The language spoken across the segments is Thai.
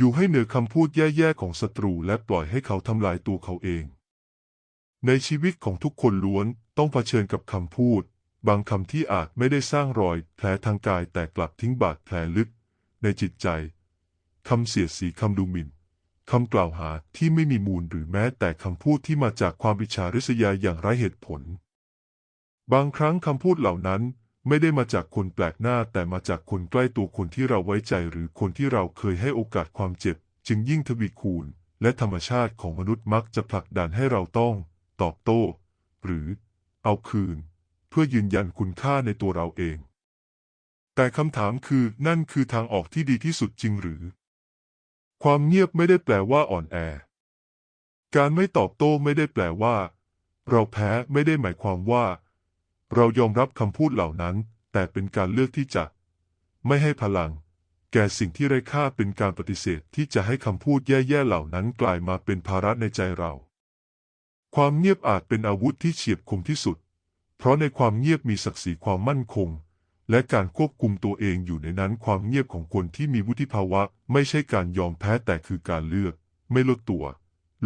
อยู่ให้เหนือคำพูดแย่ๆของศัตรูและปล่อยให้เขาทำลายตัวเขาเอง ในชีวิตของทุกคนล้วนต้องเผชิญกับคำพูด บางคำที่อาจไม่ได้สร้างรอยแผลทางกายแต่กลับทิ้งบาดแผลลึก ในจิตใจคำเสียดสีคำดูหมิ่นคำกล่าวหาที่ไม่มีมูลหรือแม้แต่คำพูดที่มาจากความอิจฉาริษยาอย่างไร้เหตุผล บางครั้งคำพูดเหล่านั้น ไม่ได้มาจากคนแปลกหน้าแต่มาจากคนใกล้ตัวคนที่เราไว้ใจหรือคนที่เราเคยให้โอกาสความเจ็บ จึงยิ่งทวีคูณ และธรรมชาติของมนุษย์มักจะผลักดันให้เราต้อง ตอบโต้ หรือ เอาคืน เพื่อยืนยันคุณค่าในตัวเราเอง แต่คำถามคือนั่นคือทางออกที่ดีที่สุดจริงหรือ ความเงียบไม่ได้แปลว่าอ่อนแอ การไม่ตอบโต้ไม่ได้แปลว่า เราแพ้ไม่ได้หมายความว่า เรายอมรับคำพูดเหล่านั้น แต่เป็นการเลือกที่จะ ไม่ให้พลัง แก่สิ่งที่ไร้ค่าเป็นการปฏิเสธที่จะให้คำพูดแย่ๆเหล่านั้นกลายมาเป็นภาระในใจเรา ความเงียบอาจเป็นอาวุธที่เฉียบคมที่สุด เพราะในความเงียบมีศักดิ์ศรีความมั่นคง และการควบคุมตัวเองอยู่ในนั้นความเงียบของคนที่มีวุฒิภาวะ ไม่ใช่การยอมแพ้แต่คือการเลือก ไม่ลดตัว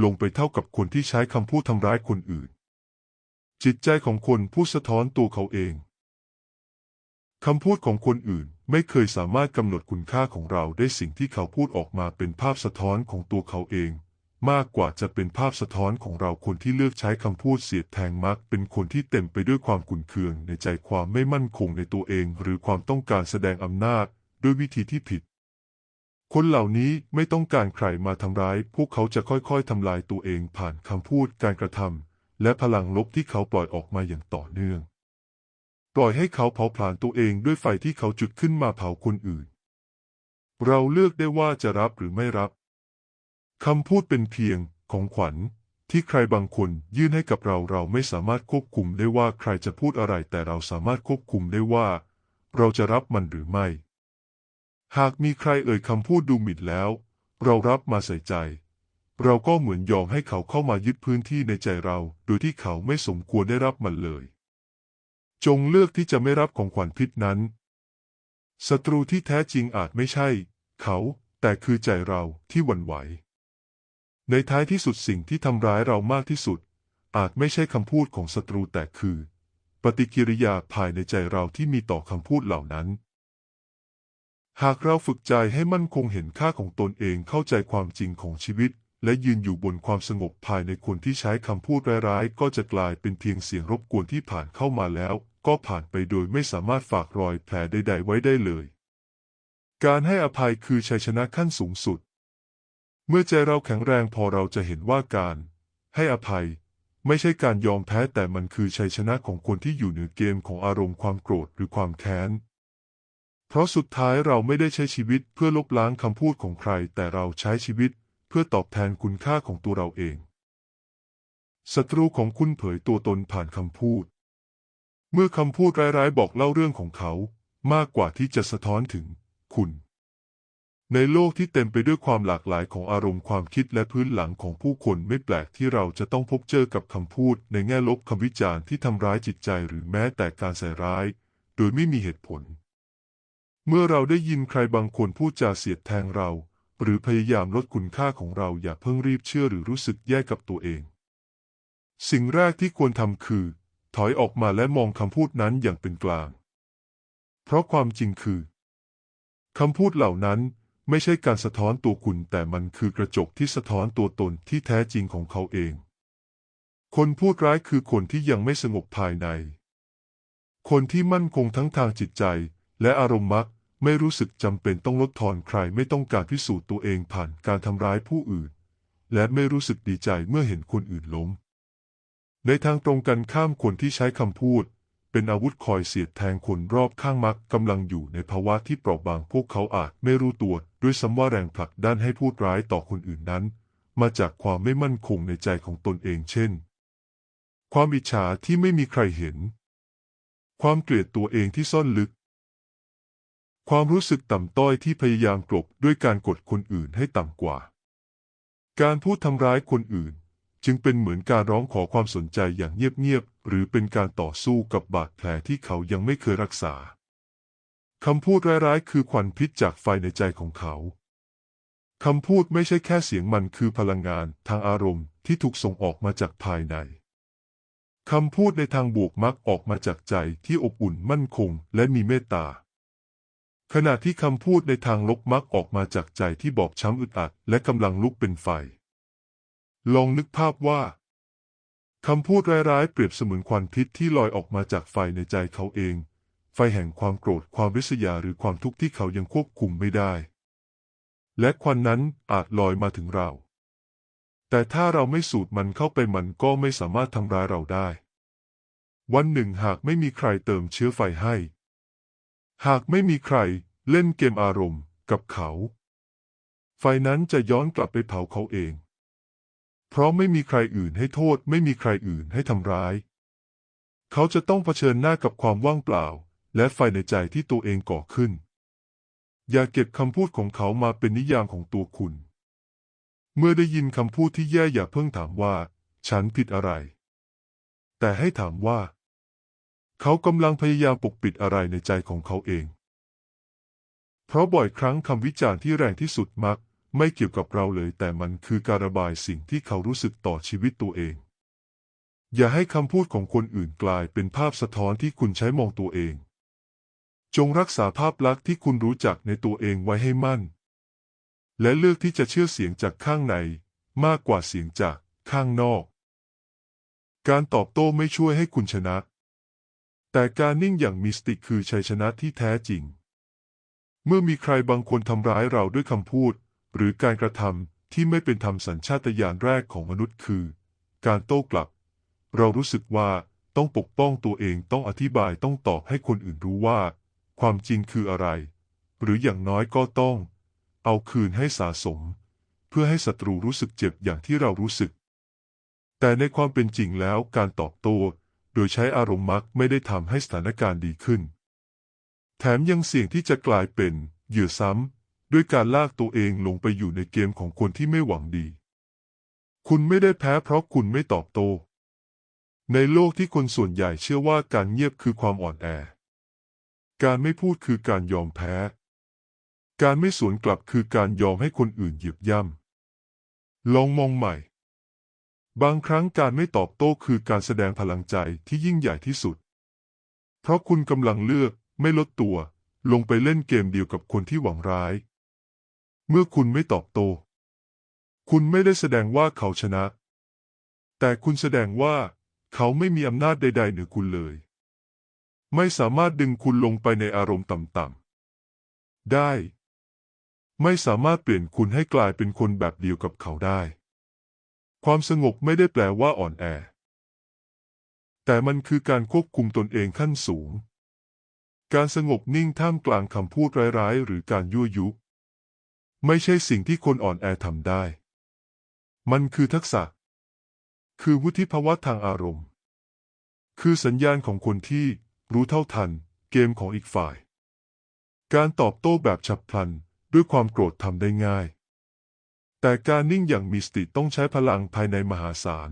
ลงไปเท่ากับคนที่ใช้คำพูดทำร้ายคนอื่น จิตใจของคนผู้สะท้อนตัวเขาเองคำพูดของคนอื่นไม่เคยสามารถกำหนดคุณค่าของเราได้สิ่งที่เขาพูดออกมาเป็นภาพสะท้อนของตัวเขาเอง มากกว่าจะเป็นภาพสะท้อนของเราคนที่เลือกใช้คำพูดเสียดแทงมัก เป็นคนที่เต็มไปด้วยความขุ่นเคืองในใจความไม่มั่นคงในตัวเอง หรือความต้องการแสดงอำนาจด้วยวิธีที่ผิด คนเหล่านี้ไม่ต้องการใครมาทำร้าย พวกเขาจะค่อยๆทำลายตัวเองผ่านคำพูดการกระทำ และพลังลบที่เขาปล่อยออกมาอย่างต่อเนื่อง ปล่อยให้เขาเผาผลาญตัวเองด้วยไฟที่เขาจุดขึ้นมาเผาคนอื่น เราเลือกได้ว่าจะรับหรือไม่รับคำพูดเป็นเพียงของขวัญที่ใครบางคนยื่นให้กับเราเราไม่สามารถควบคุมได้ว่าใครจะพูดอะไร แต่เราสามารถควบคุมได้ว่า เราจะรับมันหรือไม่ หากมีใครเอ่ยคำพูดดูหมิ่นแล้ว เรารับมาใส่ใจ เราก็เหมือนยอมให้เขาเข้ามายึดพื้นที่ในใจเรา โดยที่เขาไม่สมควรได้รับมันเลย จงเลือกที่จะไม่รับของขวัญพิษนั้น ศัตรูที่แท้จริงอาจไม่ใช่ เขา แต่คือใจเราที่หวั่นไหว ในท้ายที่สุดสิ่งที่ทำร้ายเรามากที่สุด อาจไม่ใช่คำพูดของศัตรูแต่คือ ปฏิกิริยาภายในใจเราที่มีต่อคำพูดเหล่านั้นหากเราฝึกใจให้มั่นคงเห็นค่าของตนเองเข้าใจความจริงของชีวิต และยืนอยู่บนความสงบภายในคนที่ใช้คำพูดร้ายๆ ก็จะกลายเป็นเพียงเสียงรบกวนที่ผ่านเข้ามาแล้ว ก็ผ่านไปโดยไม่สามารถฝากรอยแผลใดๆไว้ได้เลย การให้อภัยคือชัยชนะขั้นสูงสุด เมื่อใจเราแข็งแรงพอเราจะเห็นว่าการ ให้อภัย ไม่ใช่การยอมแพ้แต่มันคือชัยชนะของคนที่อยู่เหนือเกมของอารมณ์ความโกรธหรือความแค้นเพราะสุดท้ายเราไม่ได้ใช้ชีวิตเพื่อลบล้างคำพูดของใคร แต่เราใช้ชีวิต พื่อตอบแทนคุณค่าของตัวเราเอง ศัตรูของคุณเผยตัวตนผ่านคำพูด เมื่อคำพูดร้ายๆ บอกเล่าเรื่องของเขา มากกว่าที่จะสะท้อนถึงคุณ ในโลกที่เต็มไปด้วยความหลากหลายของอารมณ์ความคิดและพื้นหลังของผู้คนไม่แปลกที่เราจะต้องพบเจอกับคำพูด ในแง่ลบคำวิจารณ์ที่ทำร้ายจิตใจหรือแม้แต่การใส่ร้าย โดยไม่มีเหตุผล เมื่อเราได้ยินใครบางคนพูดจาเสียดแทงเรา หรือพยายามลดคุณค่าของเราอย่าเพิ่งรีบเชื่อหรือรู้สึกแย่กับตัวเอง สิ่งแรกที่ควรทำคือ ถอยออกมาและมองคำพูดนั้นอย่างเป็นกลาง เพราะความจริงคือคำพูดเหล่านั้นไม่ใช่การสะท้อนตัวคุณแต่มันคือกระจกที่สะท้อนตัวตนที่แท้จริงของเขาเอง คนพูดร้ายคือคนที่ยังไม่สงบภายใน คนที่มั่นคงทั้งทางจิตใจและอารมณ์มัก ไม่รู้สึกจำเป็นต้องลดทอนใครไม่ต้องการพิสูจน์ตัวเองผ่านการทำร้ายผู้อื่น และไม่รู้สึกดีใจเมื่อเห็นคนอื่นล้ม ในทางตรงกันข้ามคนที่ใช้คำพูด เป็นอาวุธคอยเสียดแทงคนรอบข้างมักกำลังอยู่ในภาวะที่เปราะบางพวกเขาอาจไม่รู้ตัว ด้วยซ้ำว่าแรงผลักดันให้พูดร้ายต่อคนอื่นนั้น มาจากความไม่มั่นคงในใจของตนเองเช่น ความอิจฉาที่ไม่มีใครเห็น ความเกลียดตัวเองที่ซ่อนลึก ความรู้สึกต่ำต้อยที่พยายามกลบด้วยการกดคนอื่นให้ต่ำกว่า การพูดทำร้ายคนอื่น จึงเป็นเหมือนการร้องขอความสนใจอย่างเงียบๆหรือเป็นการต่อสู้กับบาดแผลที่เขายังไม่เคยรักษาคำพูดร้ายๆ คือควันพิษจากไฟในใจของเขาคำพูดไม่ใช่แค่เสียงมันคือพลังงานทางอารมณ์ที่ถูกส่งออกมาจากภายในคำพูดในทางบวกมักออกมาจากใจที่อบอุ่นมั่นคงและมีเมตตา ขณะที่คำพูดในทางลบมักออกมาจากใจที่บอบช้ำอึดอัดและกำลังลุกเป็นไฟ ลองนึกภาพว่าคำพูดร้ายๆ เปรียบเสมือนควันพิษที่ลอยออกมาจากไฟในใจเขาเอง ไฟแห่งความโกรธความริษยาหรือความทุกข์ที่เขายังควบคุมไม่ได้ และควันนั้นอาจลอยมาถึงเรา แต่ถ้าเราไม่สูดมันเข้าไปมันก็ไม่สามารถทำร้ายเราได้ วันหนึ่งหากไม่มีใครเติมเชื้อไฟให้ หากไม่มีใครเล่นเกมอารมณ์กับเขา ไฟนั้นจะย้อนกลับไปเผาเขาเอง เพราะไม่มีใครอื่นให้โทษ ไม่มีใครอื่นให้ทำร้าย เขาจะต้องเผชิญหน้ากับความว่างเปล่า และไฟในใจที่ตัวเองก่อขึ้น อย่าเก็บคำพูดของเขามาเป็นนิยามของตัวคุณ เมื่อได้ยินคำพูดที่แย่อย่าเพิ่งถามว่า ฉันผิดอะไร แต่ให้ถามว่า เขากำลังพยายามปกปิดอะไรในใจของเขาเอง เพราะบ่อยครั้งคำวิจารณ์ที่แรงที่สุดมัก ไม่เกี่ยวกับเราเลย แต่มันคือการระบายสิ่งที่เขารู้สึกต่อชีวิตตัวเอง อย่าให้คำพูดของคนอื่นกลายเป็นภาพสะท้อนที่คุณใช้มองตัวเอง จงรักษาภาพลักษณ์ที่คุณรู้จักในตัวเองไว้ให้มั่น และเลือกที่จะเชื่อเสียงจากข้างใน มากกว่าเสียงจากข้างนอก การตอบโต้ไม่ช่วยให้คุณชนะ แต่การนิ่งอย่างมีสติคือชัยชนะที่แท้จริง เมื่อมีใครบางคนทำร้ายเราด้วยคำพูด หรือการกระทำที่ไม่เป็นธรรมสัญชาตญาณแรกของมนุษย์คือ การโต้กลับ เรารู้สึกว่าต้องปกป้องตัวเองต้องอธิบายต้องตอบให้คนอื่นรู้ว่า ความจริงคืออะไร หรืออย่างน้อยก็ต้อง เอาคืนให้สะสม เพื่อให้ศัตรูรู้สึกเจ็บอย่างที่เรารู้สึก แต่ในความเป็นจริงแล้วการตอบโต้ โดยใช้อารมณ์มักไม่ได้ทำให้สถานการณ์ดีขึ้น แถมยังเสี่ยงที่จะกลายเป็นเหยื่อซ้ำด้วยการลากตัวเองลงไปอยู่ในเกมของคนที่ไม่หวังดี คุณไม่ได้แพ้เพราะคุณไม่ตอบโต้ ในโลกที่คนส่วนใหญ่เชื่อว่าการเงียบคือความอ่อนแอ การไม่พูดคือการยอมแพ้ การไม่สวนกลับคือการยอมให้คนอื่นเหยียบย่ำลองมองใหม่ บางครั้งการไม่ตอบโต้คือการแสดงพลังใจที่ยิ่งใหญ่ที่สุด เพราะคุณกำลังเลือกไม่ลดตัว ลงไปเล่นเกมเดียวกับคนที่หวังร้าย เมื่อคุณไม่ตอบโต้ คุณไม่ได้แสดงว่าเขาชนะ แต่คุณแสดงว่า เขาไม่มีอำนาจใด ๆ เหนือคุณเลย ไม่สามารถดึงคุณลงไปในอารมณ์ต่ำๆได้ ไม่สามารถเปลี่ยนคุณให้กลายเป็นคนแบบเดียวกับเขาได้ ความสงบไม่ได้แปลว่าอ่อนแอ แต่มันคือการควบคุมตนเองขั้นสูง การสงบนิ่งท่ามกลางคำพูดร้ายๆ หรือการยั่วยุ ไม่ใช่สิ่งที่คนอ่อนแอทำได้ มันคือทักษะ คือวุฒิภาวะทางอารมณ์ คือสัญญาณของคนที่รู้เท่าทัน เกมของอีกฝ่าย การตอบโต้แบบฉับพลันด้วยความโกรธทำได้ง่าย แต่การนิ่งอย่างมีสติต้องใช้พลังภายในมหาศาล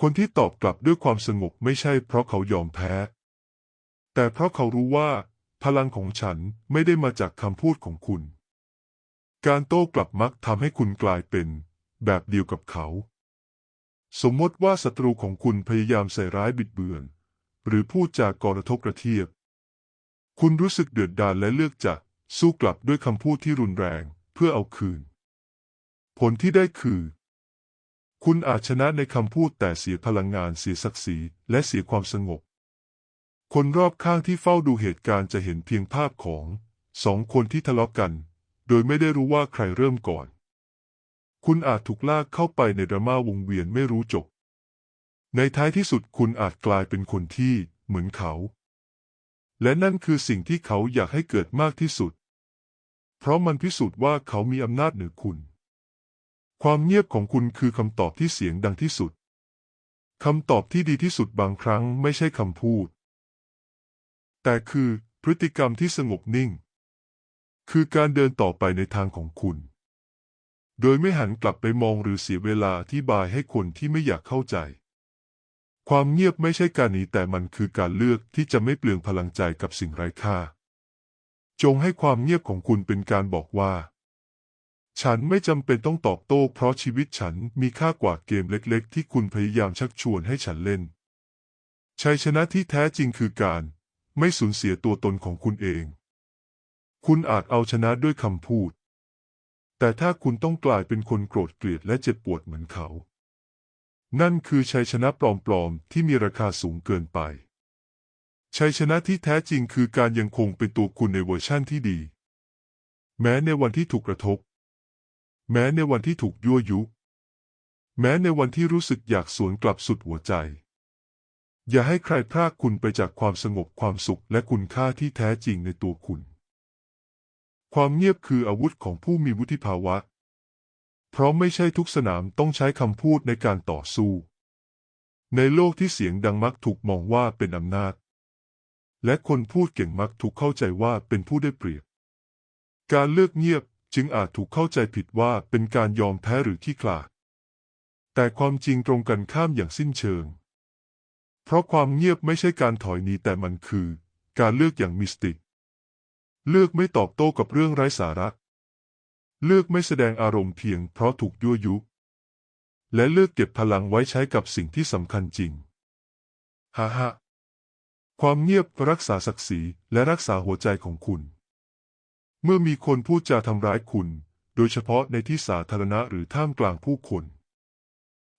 คนที่ตอบกลับด้วยความสงบไม่ใช่เพราะเขายอมแพ้ แต่เพราะเขารู้ว่า พลังของฉันไม่ได้มาจากคำพูดของคุณ การโต้กลับมักทำให้คุณกลายเป็น แบบเดียวกับเขา สมมติว่าศัตรูของคุณพยายามใส่ร้ายบิดเบือน หรือพูดจากกรทบกระเทียบ คุณรู้สึกเดือดดาลและเลือกจะสู้กลับด้วยคำพูดที่รุนแรงเพื่อเอาคืน ผลที่ได้คือ คุณอาจชนะในคำพูดแต่เสียพลังงานเสียศักดิ์ศรีและเสียความสงบ คนรอบข้างที่เฝ้าดูเหตุการณ์จะเห็นเพียงภาพของสองคนที่ทะเลาะกัน โดยไม่ได้รู้ว่าใครเริ่มก่อน คุณอาจถูกลากเข้าไปในดราม่าวงเวียนไม่รู้จบ ในท้ายที่สุดคุณอาจกลายเป็นคนที่เหมือนเขา และนั่นคือสิ่งที่เขาอยากให้เกิดมากที่สุด เพราะมันพิสูจน์ว่าเขามีอำนาจเหนือคุณ ความเงียบของคุณคือคำตอบที่เสียงดังที่สุด คำตอบที่ดีที่สุดบางครั้งไม่ใช่คำพูด แต่คือพฤติกรรมที่สงบนิ่ง คือการเดินต่อไปในทางของคุณ โดยไม่หันกลับไปมองหรือเสียเวลาอธิบายให้คนที่ไม่อยากเข้าใจ ความเงียบไม่ใช่การหนีแต่มันคือการเลือกที่จะไม่เปลืองพลังใจกับสิ่งไร้ค่า จงให้ความเงียบของคุณเป็นการบอกว่า ฉันไม่จำเป็นต้องตอบโต้เพราะชีวิตฉันมีค่ากว่าเกมเล็กๆ ที่คุณพยายามชักชวนให้ฉันเล่น ชัยชนะที่แท้จริงคือการ ไม่สูญเสียตัวตนของคุณเอง คุณอาจเอาชนะด้วยคำพูด แต่ถ้าคุณต้องกลายเป็นคนโกรธเกลียดและเจ็บปวดเหมือนเขา นั่นคือชัยชนะปลอมๆที่มีราคาสูงเกินไปชัยชนะที่แท้จริงคือการยังคงเป็นตัวคุณในเวอร์ชั่นที่ดี แม้ในวันที่ถูกกระทบ แม้ในวันที่ถูกยั่วยุ แม้ในวันที่รู้สึกอยากสวนกลับสุดหัวใจ อย่าให้ใครพรากคุณไปจากความสงบความสุขและคุณค่าที่แท้จริงในตัวคุณ ความเงียบคืออาวุธของผู้มีวุฒิภาวะ เพราะไม่ใช่ทุกสนามต้องใช้คำพูดในการต่อสู้ ในโลกที่เสียงดังมักถูกมองว่าเป็นอำนาจ และคนพูดเก่งมักถูกเข้าใจว่าเป็นผู้ได้เปรียบ การเลือกเงียบ จึงอาจถูกเข้าใจผิดว่าเป็นการยอมแพ้หรือขี้ขลาด แต่ความจริงตรงกันข้ามอย่างสิ้นเชิง เพราะความเงียบไม่ใช่การถอยหนีแต่มันคือ การเลือกอย่างมิสติกเลือกไม่ตอบโต้กับเรื่องไร้สาระ เลือกไม่แสดงอารมณ์เพียงเพราะถูกยั่วยุ และเลือกเก็บพลังไว้ใช้กับสิ่งที่สำคัญจริง ฮ่าฮ่าความเงียบรักษาศักดิ์ศรีและรักษาหัวใจของคุณ เมื่อมีคนพูดจาทำร้ายคุณ โดยเฉพาะในที่สาธารณะหรือท่ามกลางผู้คน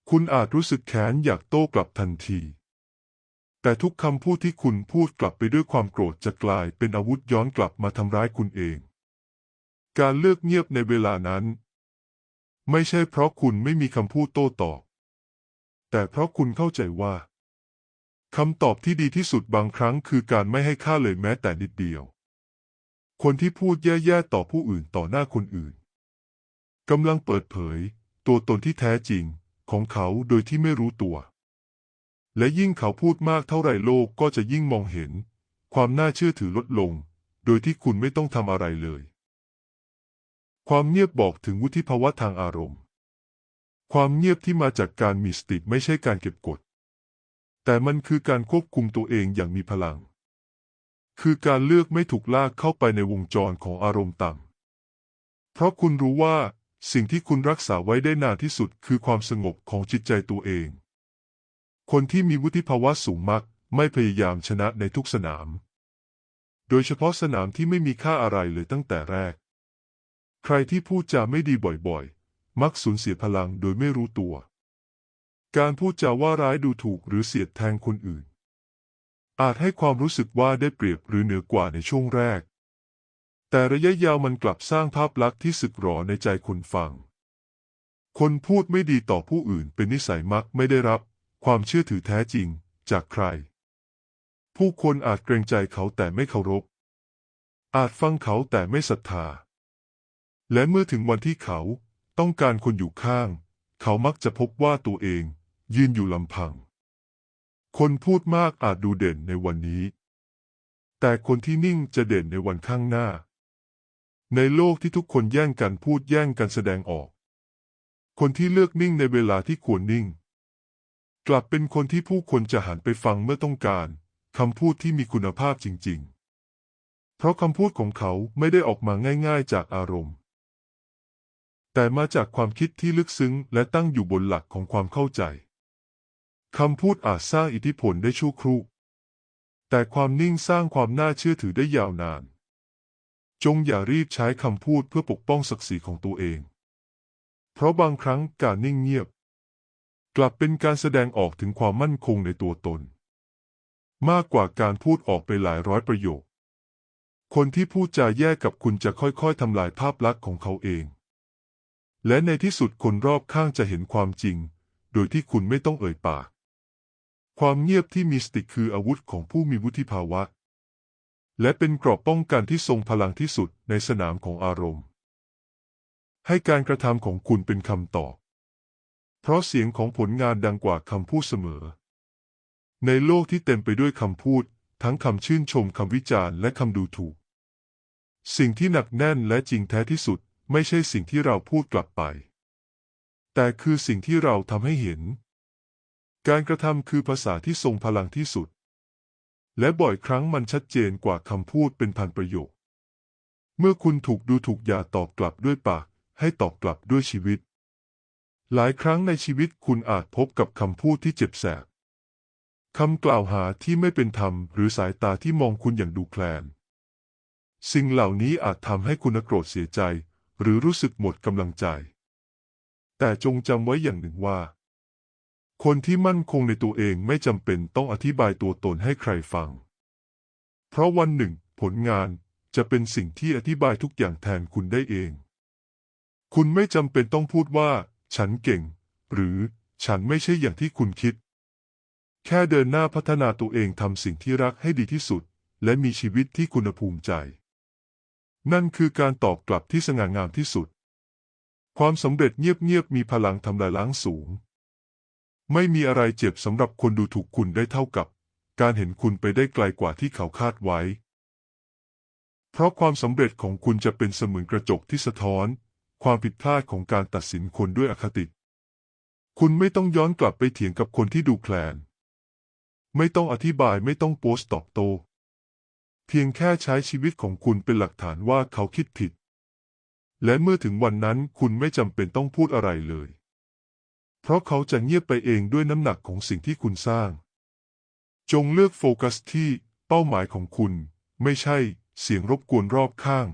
คุณอาจรู้สึกแค้นอยากโต้กลับทันที แต่ทุกคำพูดที่คุณพูดกลับไปด้วยความโกรธจะกลายเป็นอาวุธย้อนกลับมาทำร้ายคุณเอง การเลือกเงียบในเวลานั้น ไม่ใช่เพราะคุณไม่มีคำพูดโต้ตอบ แต่เพราะคุณเข้าใจว่าคำตอบที่ดีที่สุดบางครั้งคือการไม่ให้ค่าเลยแม้แต่นิดเดียว คนที่พูดแย่ๆต่อผู้อื่นต่อหน้าคนอื่นกำลังเปิดเผย ตัวตนที่แท้จริงของเขาโดยที่ไม่รู้ตัว และยิ่งเขาพูดมากเท่าไหร่โลกก็จะยิ่งมองเห็น ความน่าเชื่อถือลดลง โดยที่คุณไม่ต้องทำอะไรเลย ความเงียบบอกถึงวุฒิภาวะทางอารมณ์ ความเงียบที่มาจากการมีสติไม่ใช่การเก็บกด แต่มันคือการควบคุมตัวเองอย่างมีพลัง คือการเลือกไม่ถูกลากเข้าไปในวงจรของอารมณ์ต่ำ เพราะคุณรู้ว่าสิ่งที่คุณรักษาไว้ได้นานที่สุดคือความสงบของจิตใจตัวเอง คนที่มีวุฒิภาวะสูงมักไม่พยายามชนะในทุกสนาม โดยเฉพาะสนามที่ไม่มีค่าอะไรเลยตั้งแต่แรก ใครที่พูดจาไม่ดีบ่อยๆ มักสูญเสียพลังโดยไม่รู้ตัว การพูดจาว่าร้ายดูถูกหรือเสียดแทงคนอื่น อาจให้ความรู้สึกว่าได้เปรียบหรือเหนือกว่าในช่วงแรก แต่ระยะยาวมันกลับสร้างภาพลักษณ์ที่สึกหรอในใจคนฟัง คนพูดไม่ดีต่อผู้อื่นเป็นนิสัยมักไม่ได้รับ ความเชื่อถือแท้จริงจากใคร ผู้คนอาจเกรงใจเขาแต่ไม่เคารพ อาจฟังเขาแต่ไม่ศรัทธา และเมื่อถึงวันที่เขาต้องการคนอยู่ข้าง เขามักจะพบว่าตัวเอง ยืนอยู่ลำพัง คนพูดมากอาจดูเด่นในวันนี้ แต่คนที่นิ่งจะเด่นในวันข้างหน้า ในโลกที่ทุกคนแย่งกันพูดแย่งกันแสดงออก คนที่เลือกนิ่งในเวลาที่ควรนิ่ง กลับเป็นคนที่ผู้คนจะหันไปฟังเมื่อต้องการคำพูดที่มีคุณภาพจริง ๆ เพราะคำพูดของเขาไม่ได้ออกมาง่าย ๆ จากอารมณ์ แต่มาจากความคิดที่ลึกซึ้งและตั้งอยู่บนหลักของความเข้าใจ คำพูดอาจสร้างอิทธิพลได้ชั่วครู่ แต่ความนิ่งสร้างความน่าเชื่อถือได้ยาวนาน จงอย่ารีบใช้คำพูดเพื่อปกป้องศักดิ์ศรีของตัวเอง เพราะบางครั้งการนิ่งเงียบ กลับเป็นการแสดงออกถึงความมั่นคงในตัวตน มากกว่าการพูดออกไปหลายร้อยประโยค คนที่พูดจาแย่กับคุณจะค่อยๆทำลายภาพลักษณ์ของเขาเอง และในที่สุดคนรอบข้างจะเห็นความจริง โดยที่คุณไม่ต้องเอ่ยปาก ความเงียบที่มีสติคืออาวุธของผู้มีวุฒิภาวะ และเป็นกราะป้องกันที่ทรงพลังที่สุดในสนามของอารมณ์ ให้การกระทำของคุณเป็นคำตอบ เพราะเสียงของผลงานดังกว่าคำพูดเสมอ ในโลกที่เต็มไปด้วยคำพูด ทั้งคำชื่นชมคำวิจารณ์และคำดูถูก สิ่งที่หนักแน่นและจริงแท้ที่สุด ไม่ใช่สิ่งที่เราพูดกลับไป แต่คือสิ่งที่เราทำให้เห็น การกระทำคือภาษาที่ทรงพลังที่สุด และบ่อยครั้งมันชัดเจนกว่าคำพูดเป็นพันประโยค เมื่อคุณถูกดูถูกอย่าตอบกลับด้วยปาก ให้ตอบกลับด้วยชีวิต หลายครั้งในชีวิตคุณอาจพบกับคำพูดที่เจ็บแสบคำกล่าวหาที่ไม่เป็นธรรม หรือสายตาที่มองคุณอย่างดูแคลน สิ่งเหล่านี้อาจทำให้คุณโกรธเสียใจ หรือรู้สึกหมดกำลังใจ แต่จงจำไว้อย่างหนึ่งว่า คนที่มั่นคงในตัวเองไม่จำเป็นต้องอธิบายตัวตนให้ใครฟัง เพราะวันหนึ่ง ผลงานจะเป็นสิ่งที่อธิบายทุกอย่างแทนคุณได้เอง คุณไม่จำเป็นต้องพูดว่า ฉันเก่ง หรือฉันไม่ใช่อย่างที่คุณคิด แค่เดินหน้าพัฒนาตัวเองทำสิ่งที่รักให้ดีที่สุด และมีชีวิตที่คุณภูมิใจ นั่นคือการตอบกลับที่สง่างามที่สุด ความสำเร็จเงียบๆมีพลังทำลายล้างสูง ไม่มีอะไรเจ็บสำหรับคนดูถูกคุณได้เท่ากับ การเห็นคุณไปได้ไกลกว่าที่เขาคาดไว้ เพราะความสำเร็จของคุณจะเป็นเสมือนกระจกที่สะท้อน ความผิดพลาดของการตัดสินคนด้วยอคติ คุณไม่ต้องย้อนกลับไปเถียงกับคนที่ดูแคลน ไม่ต้องอธิบายไม่ต้องโพสต์ตอบโต้เพียงแค่ใช้ชีวิตของคุณเป็นหลักฐานว่าเขาคิดผิด และเมื่อถึงวันนั้นคุณไม่จำเป็นต้องพูดอะไรเลย เพราะเขาจะเงียบไปเองด้วยน้ำหนักของสิ่งที่คุณสร้าง จงเลือกโฟกัสที่เป้าหมายของคุณ ไม่ใช่เสียงรบกวนรอบข้าง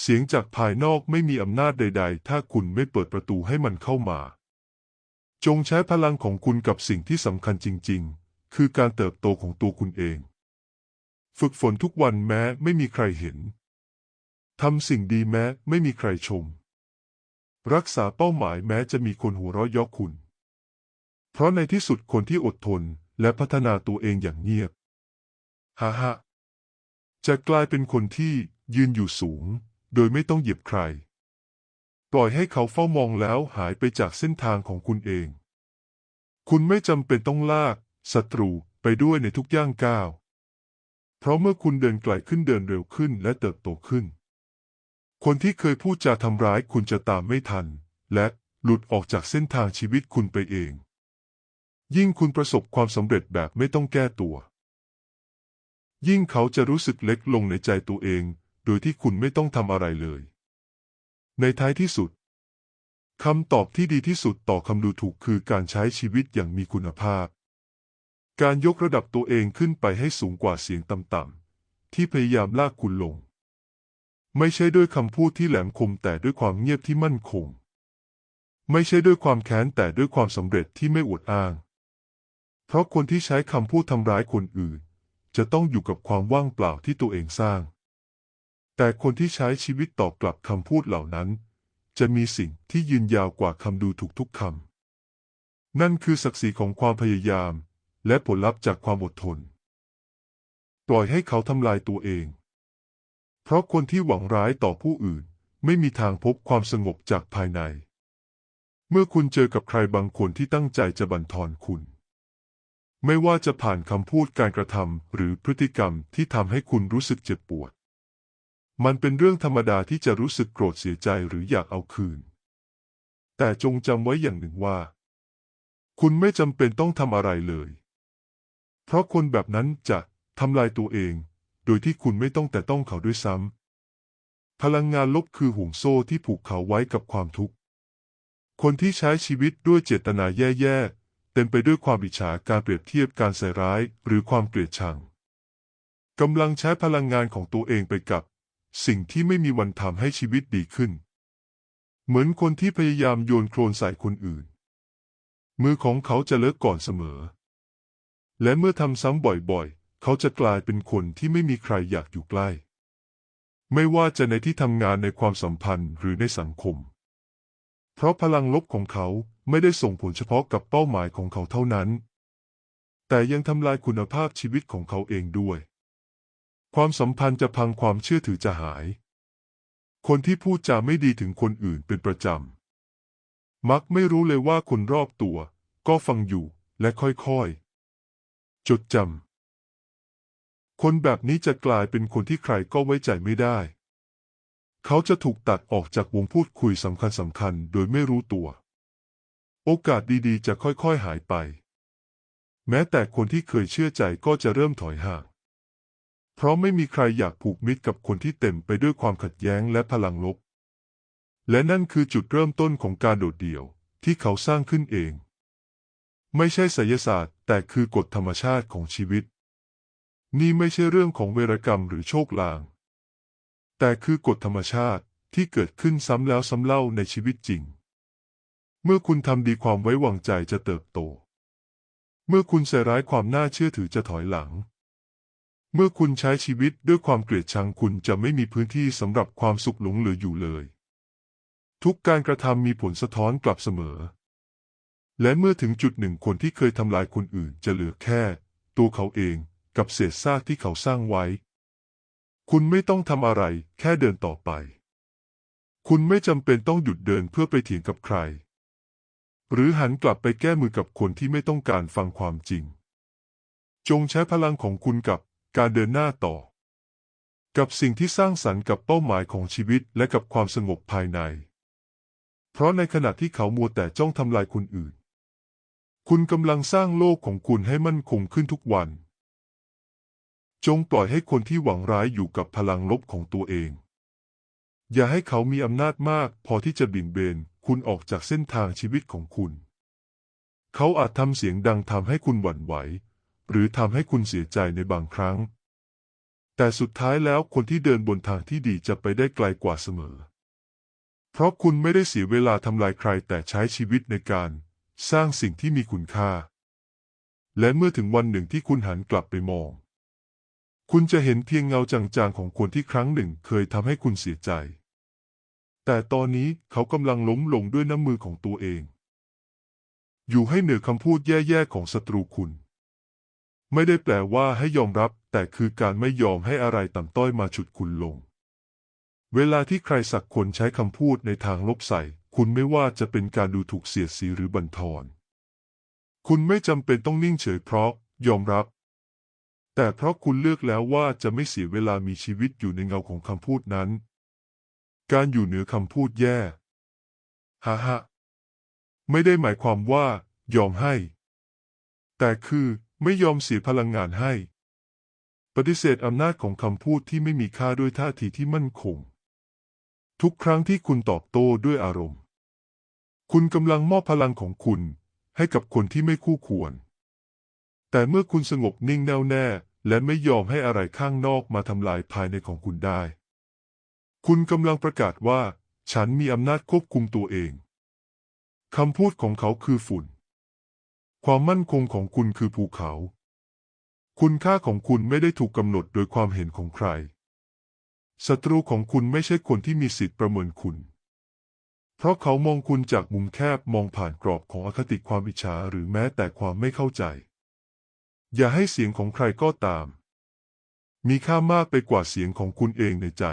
เสียงจากภายนอกไม่มีอำนาจใด ๆ ถ้าคุณไม่เปิดประตูให้มันเข้ามา จงใช้พลังของคุณกับสิ่งที่สำคัญจริง ๆ คือการเติบโตของตัวคุณเอง ฝึกฝนทุกวันแม้ไม่มีใครเห็นทำสิ่งดีแม้ไม่มีใครชม รักษาเป้าหมายแม้จะมีคนหัวเราะเยาะคุณ เพราะในที่สุดคนที่อดทนและพัฒนาตัวเองอย่างเงียบฮ่าฮจะกลายเป็นคนที่ยืนอยู่สูง โดยไม่ต้องเหยียบใคร ปล่อยให้เขาเฝ้ามองแล้วหายไปจากเส้นทางของคุณเอง คุณไม่จำเป็นต้องลากศัตรูไปด้วยในทุกย่างก้าว เพราะเมื่อคุณเดินไกลขึ้นเดินเร็วขึ้นและเติบโตขึ้น คนที่เคยพูดจาทำร้ายคุณจะตามไม่ทัน และหลุดออกจากเส้นทางชีวิตคุณไปเอง ยิ่งคุณประสบความสำเร็จแบบไม่ต้องแก้ตัว ยิ่งเขาจะรู้สึกเล็กลงในใจตัวเอง โดยที่คุณไม่ต้องทำอะไรเลย ในท้ายที่สุดคำตอบที่ดีที่สุดต่อคำดูถูกคือการใช้ชีวิตอย่างมีคุณภาพ การยกระดับตัวเองขึ้นไปให้สูงกว่าเสียงต่ำๆที่พยายามลากคุณลง ไม่ใช่ด้วยคำพูดที่แหลมคมแต่ด้วยความเงียบที่มั่นคง ไม่ใช่ด้วยความแค้นแต่ด้วยความสำเร็จที่ไม่อวดอ้าง เพราะคนที่ใช้คำพูดทำร้ายคนอื่น จะต้องอยู่กับความว่างเปล่าที่ตัวเองสร้าง แต่คนที่ใช้ชีวิตตอบกลับคำพูดเหล่านั้น จะมีสิ่งที่ยืนยาวกว่าคำดูถูกทุกคำ นั่นคือศักดิ์ศรีของความพยายาม และผลลัพธ์จากความอดทน ปล่อยให้เขาทำลายตัวเอง เพราะคนที่หวังร้ายต่อผู้อื่น ไม่มีทางพบความสงบจากภายใน เมื่อคุณเจอกับใครบางคนที่ตั้งใจจะบั่นทอนคุณ ไม่ว่าจะผ่านคำพูดการกระทำหรือพฤติกรรมที่ทำให้คุณรู้สึกเจ็บปวด มันเป็นเรื่องธรรมดาที่จะรู้สึกโกรธเสียใจหรืออยากเอาคืน แต่จงจำไว้อย่างหนึ่งว่า คุณไม่จำเป็นต้องทำอะไรเลย เพราะคนแบบนั้นจะทำลายตัวเอง โดยที่คุณไม่ต้องแต่ต้องเขาด้วยซ้ำ พลังงานลบคือห่วงโซ่ที่ผูกเขาไว้กับความทุกข์ คนที่ใช้ชีวิตด้วยเจตนาแย่ๆ เต็มไปด้วยความอิจฉาการเปรียบเทียบการใส่ร้ายหรือความเกลียดชังกำลังใช้พลังงานของตัวเองไปกับ สิ่งที่ไม่มีวันทำให้ชีวิตดีขึ้น เหมือนคนที่พยายามโยนโคลนใส่คนอื่น มือของเขาจะเลอะก่อนเสมอ และเมื่อทำซ้ำบ่อยๆ เขาจะกลายเป็นคนที่ไม่มีใครอยากอยู่ใกล้ ไม่ว่าจะในที่ทำงานในความสัมพันธ์หรือในสังคม เพราะพลังลบของเขาไม่ได้ส่งผลเฉพาะกับเป้าหมายของเขาเท่านั้น แต่ยังทำลายคุณภาพชีวิตของเขาเองด้วย ความสัมพันธ์จะพังความเชื่อถือจะหาย คนที่พูดจาไม่ดีถึงคนอื่นเป็นประจำ มักไม่รู้เลยว่าคนรอบตัว ก็ฟังอยู่และค่อยๆ จดจำ คนแบบนี้จะกลายเป็นคนที่ใครก็ไว้ใจไม่ได้ เขาจะถูกตัดออกจากวงพูดคุยสำคัญสำคัญโดยไม่รู้ตัว โอกาสดีๆ จะค่อยๆหายไป แม้แต่คนที่เคยเชื่อใจก็จะเริ่มถอยห่าง เพราะไม่มีใครอยากผูกมิตรกับคนที่เต็มไปด้วยความขัดแย้งและพลังลบ และนั่นคือจุดเริ่มต้นของการโดดเดี่ยวที่เขาสร้างขึ้นเอง ไม่ใช่ไสยศาสตร์ แต่คือกฎธรรมชาติของชีวิต นี่ไม่ใช่เรื่องของเวรกรรมหรือโชคลาง แต่คือกฎธรรมชาติที่เกิดขึ้นซ้ำแล้วซ้ำเล่าในชีวิตจริง เมื่อคุณทำดีความไว้วางใจจะเติบโต เมื่อคุณใส่ร้ายความน่าเชื่อถือจะถอยหลัง เมื่อคุณใช้ชีวิตด้วยความเกลียดชังคุณจะไม่มีพื้นที่สำหรับความสุขหลงเหลืออยู่เลย ทุกการกระทำมีผลสะท้อนกลับเสมอ และเมื่อถึงจุดหนึ่งคนที่เคยทำลายคนอื่นจะเหลือแค่ ตัวเขาเอง กับเศษซากที่เขาสร้างไว้ คุณไม่ต้องทำอะไร แค่เดินต่อไป คุณไม่จำเป็นต้องหยุดเดินเพื่อไปเถียงกับใคร หรือหันกลับไปแก้มือกับคนที่ไม่ต้องการฟังความจริง จงใช้พลังของคุณกับการเดินหน้าต่อ กับสิ่งที่สร้างสรรค์กับเป้าหมายของชีวิตและกับความสงบภายใน เพราะในขณะที่เขามัวแต่จ้องทำลายคนอื่น คุณกำลังสร้างโลกของคุณให้มั่นคงขึ้นทุกวัน จงปล่อยให้คนที่หวังร้ายอยู่กับพลังลบของตัวเอง อย่าให้เขามีอำนาจมากพอที่จะบิ่นเบนคุณออกจากเส้นทางชีวิตของคุณ เขาอาจทำเสียงดังทำให้คุณหวั่นไหว หรือทำให้คุณเสียใจในบางครั้ง แต่สุดท้ายแล้วคนที่เดินบนทางที่ดีจะไปได้ไกลกว่าเสมอ เพราะคุณไม่ได้เสียเวลาทำลายใครแต่ใช้ชีวิตในการ สร้างสิ่งที่มีคุณค่า และเมื่อถึงวันหนึ่งที่คุณหันกลับไปมอง คุณจะเห็นเพียงเงาจางๆของคนที่ครั้งหนึ่งเคยทำให้คุณเสียใจ แต่ตอนนี้เขากำลังล้มลงด้วยน้ำมือของตัวเอง อยู่ให้เหนือคำพูดแย่ๆของศัตรูคุณ ไม่ได้แปลว่าให้ยอมรับ แต่คือการไม่ยอมให้อะไรต่ำต้อยมาฉุดคุณลง เวลาที่ใครสักคนใช้คำพูดในทางลบใส่ คุณไม่ว่าจะเป็นการดูถูกเสียดสีหรือบั่นทอน คุณไม่จำเป็นต้องนิ่งเฉยเพราะ ยอมรับ แต่เพราะคุณเลือกแล้วว่าจะไม่เสียเวลามีชีวิตอยู่ในเงาของคำพูดนั้น การอยู่เหนือคำพูดแย่ฮ่าฮ่าไม่ได้หมายความว่า ยอมให้ แต่คือไม่ยอมเสียพลังงานให้ ปฏิเสธอำนาจของคำพูดที่ไม่มีค่าด้วยท่าทีที่มั่นคง ทุกครั้งที่คุณตอบโต้ด้วยอารมณ์ คุณกำลังมอบพลังของคุณให้กับคนที่ไม่คู่ควร แต่เมื่อคุณสงบนิ่งแน่วแน่ และไม่ยอมให้อะไรข้างนอกมาทำลายภายในของคุณได้ คุณกำลังประกาศว่า ฉันมีอำนาจควบคุมตัวเองคำพูดของเขาคือฝุ่น ความมั่นคงของคุณคือภูเขา คุณค่าของคุณไม่ได้ถูกกำหนดโดยความเห็นของใคร ศัตรูของคุณไม่ใช่คนที่มีสิทธิ์ประเมินคุณ เพราะเขามองคุณจากมุมแคบมองผ่านกรอบของอคติความอิจฉาหรือแม้แต่ความไม่เข้าใจ อย่าให้เสียงของใครก็ตาม มีค่ามากไปกว่าเสียงของคุณเองในใจ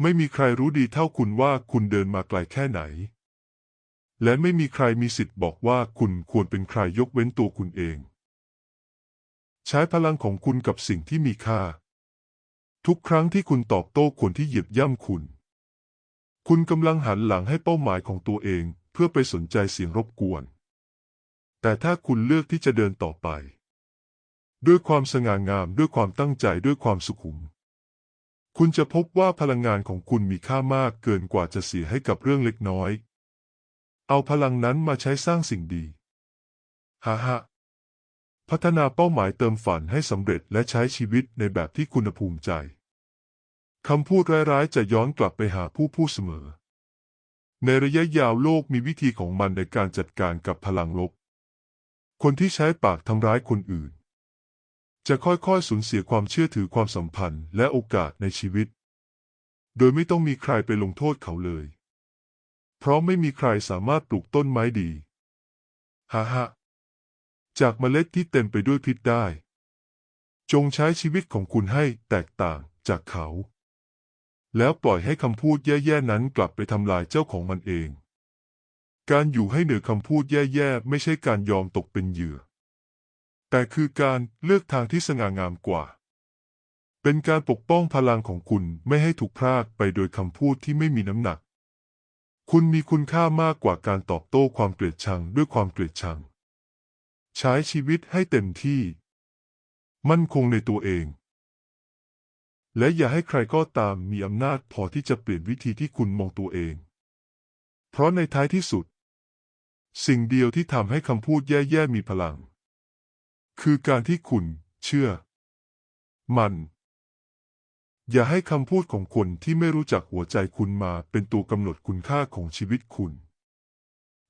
ไม่มีใครรู้ดีเท่าคุณว่าคุณเดินมาไกลแค่ไหน และไม่มีใครมีสิทธิ์บอกว่าคุณควรเป็นใครยกเว้นตัวคุณเอง ใช้พลังของคุณกับสิ่งที่มีค่า ทุกครั้งที่คุณตอบโต้คนที่เหยียบย่ำคุณ คุณกำลังหันหลังให้เป้าหมายของตัวเองเพื่อไปสนใจเสียงรบกวนแต่ถ้าคุณเลือกที่จะเดินต่อไป ด้วยความสง่างามด้วยความตั้งใจด้วยความสุขุม คุณจะพบว่าพลังงานของคุณมีค่ามากเกินกว่าจะเสียให้กับเรื่องเล็กน้อย เอาพลังนั้นมาใช้สร้างสิ่งดีฮ่าฮ่าพัฒนาเป้าหมายเติมฝันให้สำเร็จและใช้ชีวิตในแบบที่คุณภูมิใจคำพูดร้ายๆ จะย้อนกลับไปหาผู้พูดเสมอ ในระยะยาวโลกมีวิธีของมันในการจัดการกับพลังลบ คนที่ใช้ปากทำร้ายคนอื่น จะค่อยๆสูญเสียความเชื่อถือความสัมพันธ์และโอกาสในชีวิต โดยไม่ต้องมีใครไปลงโทษเขาเลย เพราะไม่มีใครสามารถปลูกต้นไม้ดีฮ่าฮ่าจากเมล็ดที่เต็มไปด้วยพิษได้ จงใช้ชีวิตของคุณให้แตกต่างจากเขา แล้วปล่อยให้คำพูดแย่ๆนั้นกลับไปทำลายเจ้าของมันเอง การอยู่ให้เหนือคำพูดแย่ๆ ไม่ใช่การยอมตกเป็นเหยื่อ แต่คือการเลือกทางที่สง่างามกว่า เป็นการปกป้องพลังของคุณไม่ให้ถูกพรากไปโดยคำพูดที่ไม่มีน้ำหนัก คุณมีคุณค่ามากกว่าการตอบโต้ความเกลียดชังด้วยความเกลียดชัง ใช้ชีวิตให้เต็มที่ มั่นคงในตัวเอง และอย่าให้ใครก็ตามมีอำนาจพอที่จะเปลี่ยนวิธีที่คุณมองตัวเอง เพราะในท้ายที่สุด สิ่งเดียวที่ทำให้คำพูดแย่ๆมีพลัง คือการที่คุณเชื่อ มัน อย่าให้คำพูดของคนที่ไม่รู้จักหัวใจคุณมาเป็นตัวกำหนดคุณค่าของชีวิตคุณ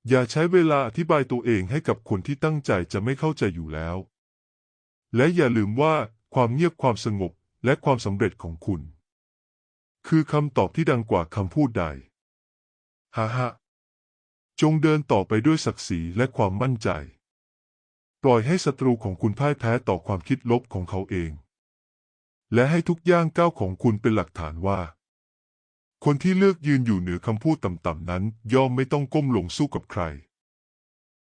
อย่าใช้เวลาอธิบายตัวเองให้กับคนที่ตั้งใจจะไม่เข้าใจอยู่แล้ว และอย่าลืมว่าความเงียบความสงบและความสำเร็จของคุณ คือคำตอบที่ดังกว่าคำพูดใดฮ่าฮ่าจงเดินต่อไปด้วยศักดิ์ศรีและความมั่นใจ ปล่อยให้ศัตรูของคุณพ่ายแพ้ต่อความคิดลบของเขาเอง และให้ทุกย่างก้าวของคุณเป็นหลักฐานว่า คนที่เลือกยืนอยู่เหนือคำพูดต่ำๆนั้น ย่อมไม่ต้องก้มลงสู้กับใคร